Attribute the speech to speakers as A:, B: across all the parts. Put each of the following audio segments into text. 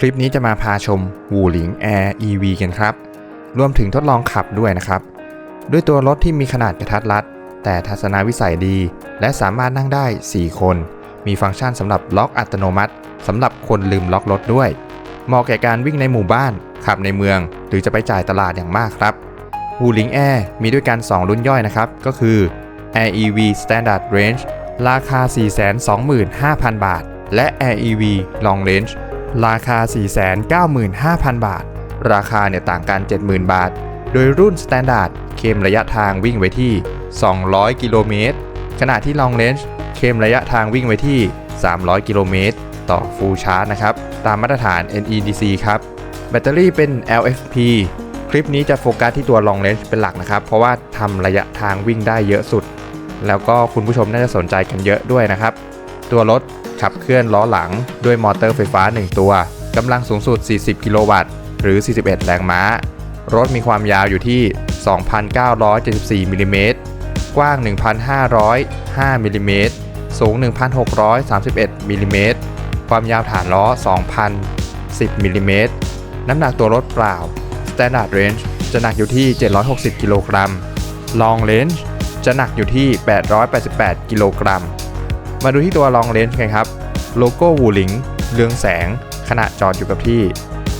A: คลิปนี้จะมาพาชมวูหลิง Air EV กันครับ รวมถึงทดลองขับด้วยนะครับ ด้วยตัวรถที่มีขนาดกระทัดรัด แต่ทัศนวิสัยดี และสามารถนั่งได้ 4 คน มีฟังก์ชันสำหรับล็อกอัตโนมัติสำหรับคนลืมล็อกรถด้วย เหมาะแก่การวิ่งในหมู่บ้าน ขับในเมือง หรือจะไปจ่ายตลาดอย่างมากครับวูหลิง Air มีด้วยกัน 2 รุ่นย่อยนะครับ ก็คือ Air EV Standard Range ราคา 425,000 บาท และ Air EV Long Range ราคา 495,000 บาท ราคาเนี่ยต่างกัน 70,000 บาท โดยรุ่น Standard เคมระยะทางวิ่งไว้ที่ 200 กิโลเมตร ขณะที่ Long Range เคมระยะทางวิ่งไว้ที่ 300 กิโลเมตร ต่อ Full Charge นะครับ ตามมาตรฐาน NEDC ครับ แบตเตอรี่เป็น LFP คลิปนี้จะโฟกัสที่ตัว Long Range เป็นหลักนะครับ เพราะว่าทำระยะทางวิ่งได้เยอะสุด แล้วก็คุณผู้ชมน่าจะสนใจกันเยอะด้วยนะครับ ตัวรถ ขับเคลื่อนล้อหลังด้วยมอเตอร์ไฟฟ้า 1 ตัวกำลังสูงสุด 40 กิโลวัตต์ หรือ 41 แรงม้า รถมีความยาวอยู่ที่ 2,974มิลลิเมตรกว้าง 1,505มิลลิเมตรสูง 1,631มิลลิเมตรความยาวฐานล้อ 2,010มิลลิเมตรน้ำหนักตัวรถเปล่า Standard Range จะหนักอยู่ที่ 760 กิโลกรัม Long Range จะหนักอยู่ที่ 888 กิโลกรัม มาดูที่ตัว Long Range กันครับ โลโก้วูหลิงเรืองแสง ขณะจอดอยู่กับที่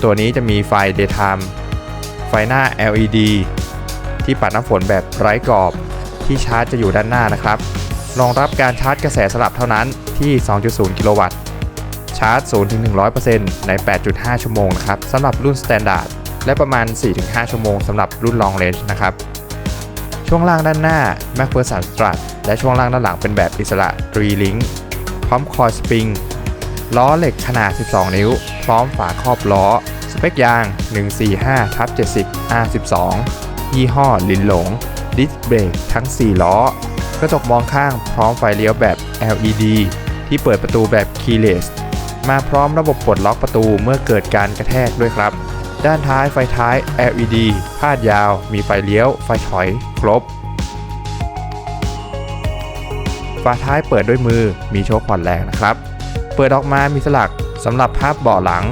A: ตัวนี้จะมีไฟ Daytime ไฟหน้า LED ที่ปัดน้ำฝนแบบไร้กรอบ ที่ชาร์จจะอยู่ด้านหน้านะครับรองรับการชาร์จกระแสสลับเท่านั้นที่ 2.0 กิโลวัตต์ ชาร์จ 0-100%ใน 8.5 ชั่วโมงนะครับสำหรับรุ่น Standard และประมาณ 4-5 ชั่วโมงสำหรับรุ่น Long Range นะครับ ช่วงล่างด้านหน้า m a c p h e r s o n Strut และช่วงล่างด้านหลังเป็นแบบอิสระ 3 Link พร้อมคอยสปริง ล้อเหล็กขนาด 12 นิ้ว พร้อมฝาครอบล้อ สเปคยาง 145ทับ70 R12 ยี่ห้อลินหลง ดิสเบรกทั้ง 4 ล้อ กระจกมองข้างพร้อมไฟเลี้ยวแบบ LED ที่เปิดประตูแบบ keyless มาพร้อมระบบปลดล็อกประตูเมื่อเกิดการกระแทกด้วยครับ ด้านท้ายไฟท้าย LED พาดยาว มีไฟเลี้ยว ไฟถอย ครบ ฝาท้ายเปิดด้วยมือ มีโชคผ่อนแรงนะครับ เปิดออกมามีสลักสำหรับพับเบาะหลัง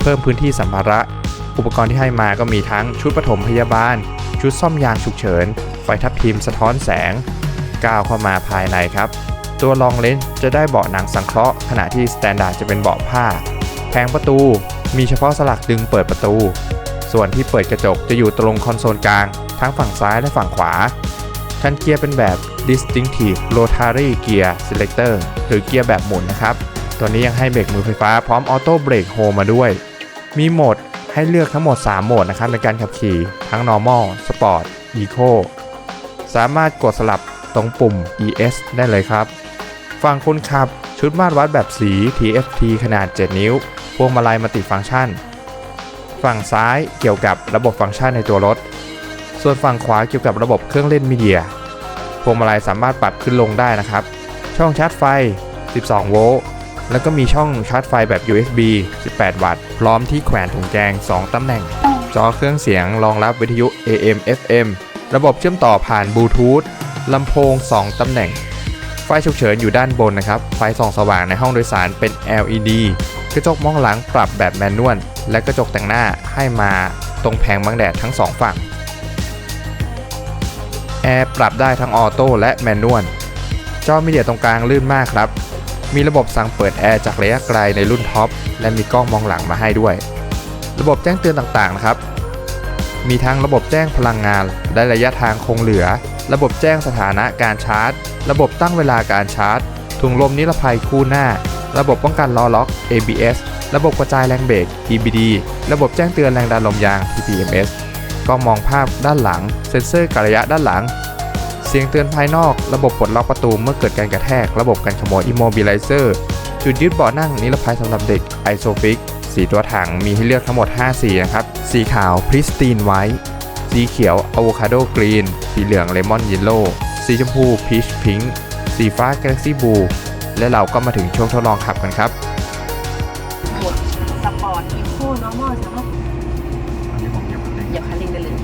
A: เพิ่มพื้นที่สัมภาระ อุปกรณ์ที่ให้มาก็มีทั้งชุดปฐมพยาบาล ชุดซ่อมยางฉุกเฉิน ไฟทับทิมสะท้อนแสง ก้าวเข้ามาภายในครับ ตัวลองเลนส์จะได้เบาะหนังสังเคราะห์ขณะที่สแตนดาร์ดจะเป็นเบาะผ้าแผงประตูมีเฉพาะสลักดึงเปิดประตู ส่วนที่เปิดกระจกจะอยู่ตรงคอนโซลกลาง ทั้งฝั่งซ้ายและฝั่งขวาคันเกียร์เป็นแบบ Distinctive Rotary Gear Selector หรือเกียร์แบบหมุนนะครับ ตัวนี้ยังให้เบรกมือไฟฟ้าพร้อมออโต้เบรกโฮมาด้วย มีโหมดให้เลือกทั้งหมด 3 โหมดนะครับในการขับขี่ทั้ง Normal Sport Eco สามารถกดสลับตรงปุ่ม ES ได้เลยครับ ฝั่งคนขับชุดมาตรวัดแบบสี TFT ขนาด 7 นิ้ว พวงมาลัยมัลติฟังก์ชัน ฝั่งซ้ายเกี่ยวกับระบบฟังก์ชันในตัวรถ ส่วนฝั่งขวาเกี่ยวกับระบบเครื่องเล่นมีเดีย พวงมาลัยสามารถปรับขึ้นลงได้นะครับ ช่องชาร์จไฟ 12 โวลต์ แล้วก็มีช่องชาร์จไฟแบบ USB 18 วัตต์ พร้อมที่แขวนถุงแกง2 ตำแหน่ง จอเครื่องเสียงรองรับวิทยุ AM FM ระบบเชื่อมต่อผ่านบลูทูธลำโพง 2 ตำแหน่ง ไฟฉุกเฉินอยู่ด้านบนนะครับ ไฟส่องสว่างในห้องโดยสารเป็น LED กระจกมองหลังปรับแบบแมนนวล และกระจกแต่งหน้าให้มาตรงแผงบังแดดทั้งสองฝั่ง แอร์ปรับได้ทั้งออโต้และแมนนวล จอมีเดียตรงกลางลื่นมากครับ มีระบบสั่งเปิดแอร์จากระยะไกลในรุ่นท็อปและมีกล้องมองหลังมาให้ด้วย ระบบแจ้งเตือนต่างๆนะครับ มีทั้งระบบแจ้งพลังงาน และระยะทางคงเหลือ ระบบแจ้งสถานะการชาร์จ ระบบตั้งเวลาการชาร์จ ถุงลมนิรภัยคู่หน้า ระบบป้องกันล้อล็อก ABS ระบบกระจายแรงเบรก EBD ระบบแจ้งเตือนแรงดันลมยาง PPMS กล้องมองภาพด้านหลัง เซ็นเซอร์กระยะด้านหลัง สียงเตือนภายนอก ระบบปลดล็อกประตูเมื่อเกิดการกระแทก ระบบกันขโมย Immobilizer จุดยึดเบาะนั่งนิรภัยสำหรับเด็ก Isofix สีตัวถังมีให้เลือกทั้งหมด 5 สีนะครับ สีขาว Pristine White สีเขียว Avocado Green สีเหลือง Lemon Yellow สีชมพู Peach Pink สีฟ้า Galaxy Blue และเราก็มาถึงช่วงทดลองขับกันครับ
B: กดสปอร์ตอีโคนอร์มอลสามารถเหยียบคันเร่งได้เลย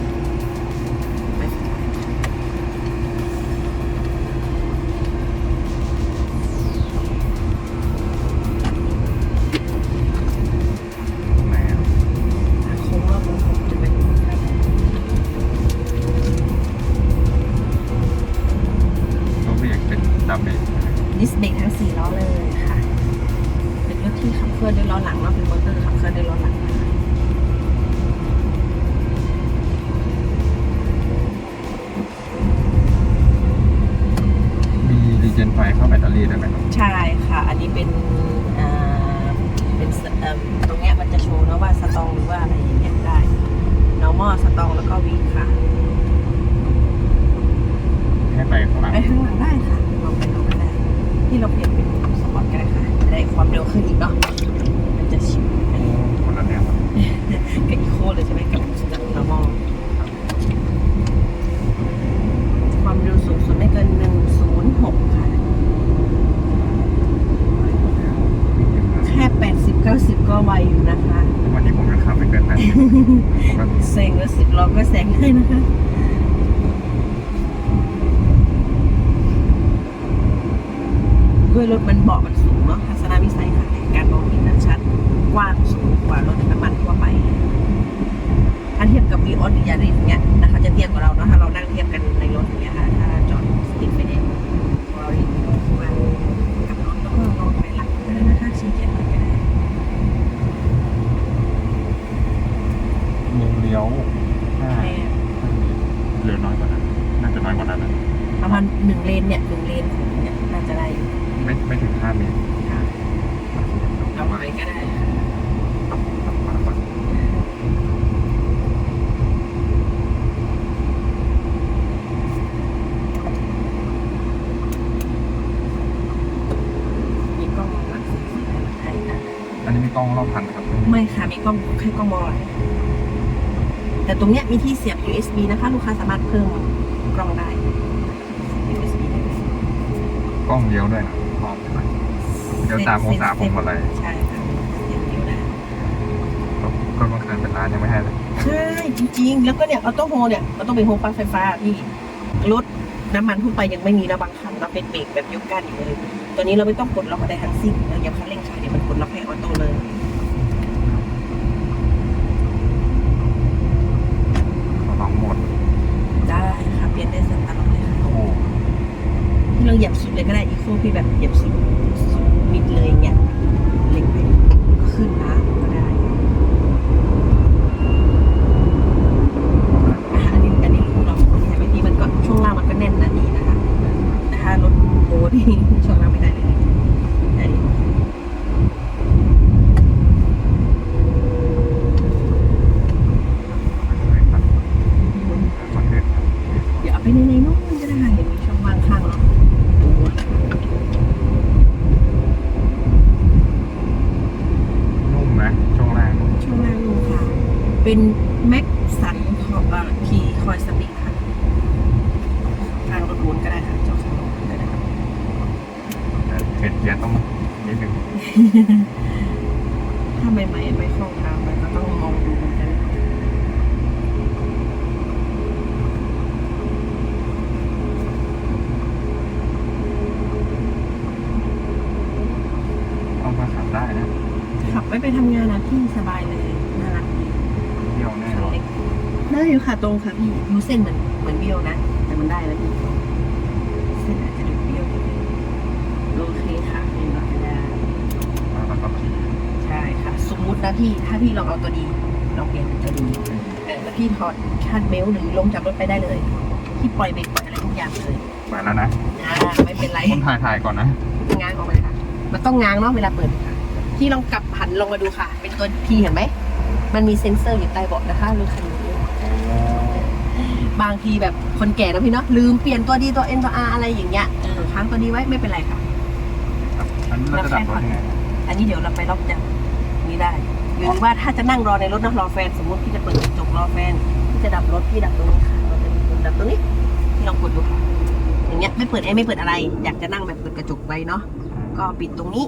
A: ไฟเข้าแบตเตอรี่ได้ไหมครับ
B: ใช่ค่ะ อันนี้เป็นอ่าเป็นสเอิ่มตรงเนี้ยมันจะโชว์นะว่าสตองหรือว่าอะไรอย่างเงี้ยได้ normal สตองแล้วก็วีค่ะ
A: ให้ไปข้างหลัง
B: ไปข้างหลังได้ค่ะลองไปดูก็ได้ที่เราเปลี่ยนเป็นสปอร์ตก็ได้ค่ะจะได้ความเร็วขึ้นอีกเนาะมันจะชิวอันนี้
A: คนละแนวครับ
B: กับอีโคเลยใช่ไหมกับจาก normal ความเร็วสูงสุดไม่เกิน 106 ค่ะ แค่ 80 90 ก็ไวอยู่นะคะ
A: วันนี้ผมจะขับไปเกินนั้นผมก็
B: แซ เราก็แซงได้นะคะด้วยรถมันเบาะมันสูงเนาะทัศนวิสัยค่ะการมองเห็นนั้นชัดกว้างสูงกว่ารถน้ำมันทั่วไปถ้าเทียบกับวีออสหรือยาริสเนี้ยนะคะจะเทียบกับเราเนาะถ้าเรานั่งเทียบกันในรถอย่างเงี้ยค่ะถ้าจอดติดไฟแดงเราเรียกว่ากับรถแล้วก็ลองไปหลังก็ได้นะคะชี้เกียรติก็ได้
A: มุมเลี้ยวถ้าเร็วน้อยกว่านั้น น่าจะน้อยกว่านั้นนะ
B: ประมาณหนึ่งเลนเนี่ยหนึ่งเลนของเนี่ยน่าจะได้อยู่
A: ไม่ไม่ถึง5เมตร
B: ค่ะเราไปก็ได้ มีกล้องมองหลังสีให้นะ
A: อั นนี้มีกล้องรอบคันครับ
B: ไม่ค่ะ มีกล้องแค่กล้องมองหลังแต่ตรงเนี้ยมีที่เสียบ USB นะคะ ลูกค้าสามารถเพิ่มกล้องได้ USB ได้เลย
A: กล้องเลี้ยวด้วยนะมองไปเดี๋ยวตามองศาผมอะไร
B: ใช่ค่ะเสียบนิ้วได้
A: ก็บางคันเป็นร้านยังไม่ให้เลย
B: ใช่จริง ๆ แล้วก็เนี่ยออโต้โฮเนี่ยมันต้องเป็นโฮปลั๊กไฟฟ้าพี่รถน้ำมันทั่วไปยังไม่มีนะบางคันเราเป็นเบรกแบบยกก้านอยู่เลยตัวนี้เราไม่ต้องกดล็อกอะไรทั้งสิ้นเราอย่าคันเร่งค่ะเดี๋ยวมันกดล็อกให้ออโต้เลย
A: เขาลองหมด
B: ได้ค่ะ เลยนได้สตาร์ทเลยค่ะ
A: โอ้โห
B: ที่เราเหยียบสุดเลยก็ได้อีโคพี่แบบเหยียบสุดสุดมิดเลยอย่างเงี้ยเล็งไปขึ้นนะก็ได้อะอันนี้อันนี้ลูกเราใช่ไหมพี่มันก็ช่วงล่างมันก็แน่นนะดีนะคะ แต่ถ้ารถโอ้ที่ช่วงล่างไม่ได้เลยได้ดี
A: มันคือ
B: เดี๋ยวเอาไป ในในนู้นก็ได้ค่ะเห็นมีช่องว่างข้างเนาะ
A: นุ่มไหมช่วงแรกนุ่ม
B: ช่วงล่างนูนค่ะ เป็นแม็กสันคอเอ่อพีคอยสปริงค่ะข้างรถวนก็ได้ค่ะเจ้าข้างรถก็ได้
A: แต่เห็นเกียร์ต้องนิดนึง
B: ถ้าใหม่ๆไม่คล่องทางมันก็ต้องมองดูเหมือนกัน
A: เอามาขับได้นะ
B: ขับ ไว้ไปทำงานนะพี่สบายเลยน่ารักดี
A: เที่ยวแน่นอน
B: เล็กได้อยู่ค่ะตรงค่ะพี่ดูเส้นเหมือนเหมือนเบี้ยวนะ แต่มันได้แล้วพี่เส้นอาจจะดูเบี้ยวนิดนึงโอเคค่ะเป็นรถได้
A: แล้วก็ขี่
B: ใช่ค่ะ สมมุตินะพี่ถ้าพี่ลองเอาตัวดีลองเปลี่ยนเป็นตัวดีเออแล้วพี่ถอดคันเบลต์หรือลงจากรถไปได้เลยพี่ปล่อยเบรกปล่อยอะไรทุกอย่างเลย
A: มาแล้วนะ
B: อ่าไม่เป็นไร
A: คนถ่ายถ่ายก่อนนะ
B: ง้างออกมาเลยค่ะ มันต้องง้างเนาะเวลาเปิดค่ะ พี่ลองกลับหันลงมาดูค่ะ เป็นตัวพีเห็นไหม มันมีเซ็นเซอร์อยู่ใต้เบาะนะคะรถคันนี้บางทีแบบคนแก่นะพี่เนาะลืมเปลี่ยนตัวดีตัวเอ็นตัวอาอะไรอย่างเงี้ยเออค้างตัวนี้ไว้ไม่เป็นไรค่ะ
A: อันนี้เราจะดับรถยังไง
B: อันนี้เดี๋ยวเราไปล็อกจากนี้ได้ หรือว่าถ้าจะนั่งรอในรถนะรอแฟน สมมติพี่จะเปิดกระจกรอแฟนพี่จะดับรถพี่ดับตรงนี้ค่ะเราจะมีปุ่มดับตรงนี้พี่ลองกดดูค่ะอย่างเงี้ยไม่เปิดแอร์ไม่เปิดอะไร อยากจะนั่งแบบเปิดกระจกไว้เนาะก็ปิดตรงนี้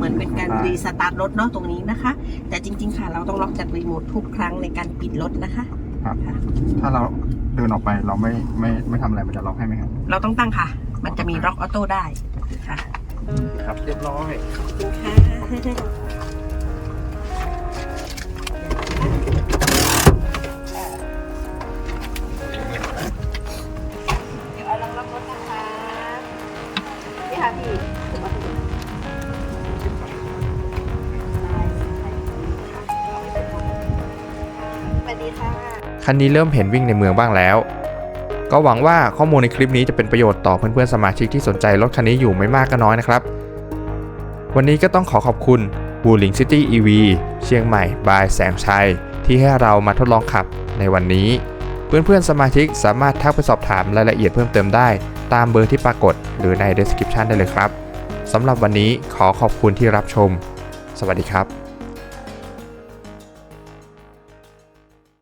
B: เหมือนเป็นการรีสตาร์ทรถเนาะตรงนี้นะคะ แต่จริง ๆ ค่ะ เราต้องล็อกจากรีโมททุกครั้งในการปิดรถนะคะ
A: ครับ
B: ค่ะ
A: ถ้าเราเดินออกไปเราไม่ไม่ไม่ทำอะไรมันจะล็อกให้ไหมครับ
B: เราต้องตั้งค่ะ มันจะมีล็อกออโต้ได้ค่ะ
A: ครับเรียบร้อย
B: ขอบคุณค่ะเดี๋ยวเอาลองล็อกรถนะคะนี่ค่ะพี่
A: คันนี้เริ่มเห็นวิ่งในเมืองบ้างแล้ว ก็หวังว่าข้อมูลในคลิปนี้จะเป็นประโยชน์ต่อเพื่อนๆสมาชิกที่สนใจรถคันนี้อยู่ไม่มากก็น้อยนะครับ วันนี้ก็ต้องขอขอบคุณ w u l i n g City EV เชียงใหม่บายแสงชัย ที่ให้เรามาทดลองขับในวันนี้ เพื่อนๆสมาชิกสามารถทักไปสอบถามรายละเอียดเพิ่มเติมได้ ตามเบอร์ที่ปรากฏหรือใน description ได้เลยครับสำหรับวันนี้ขอขอบคุณที่รับชม สวัสดีครับ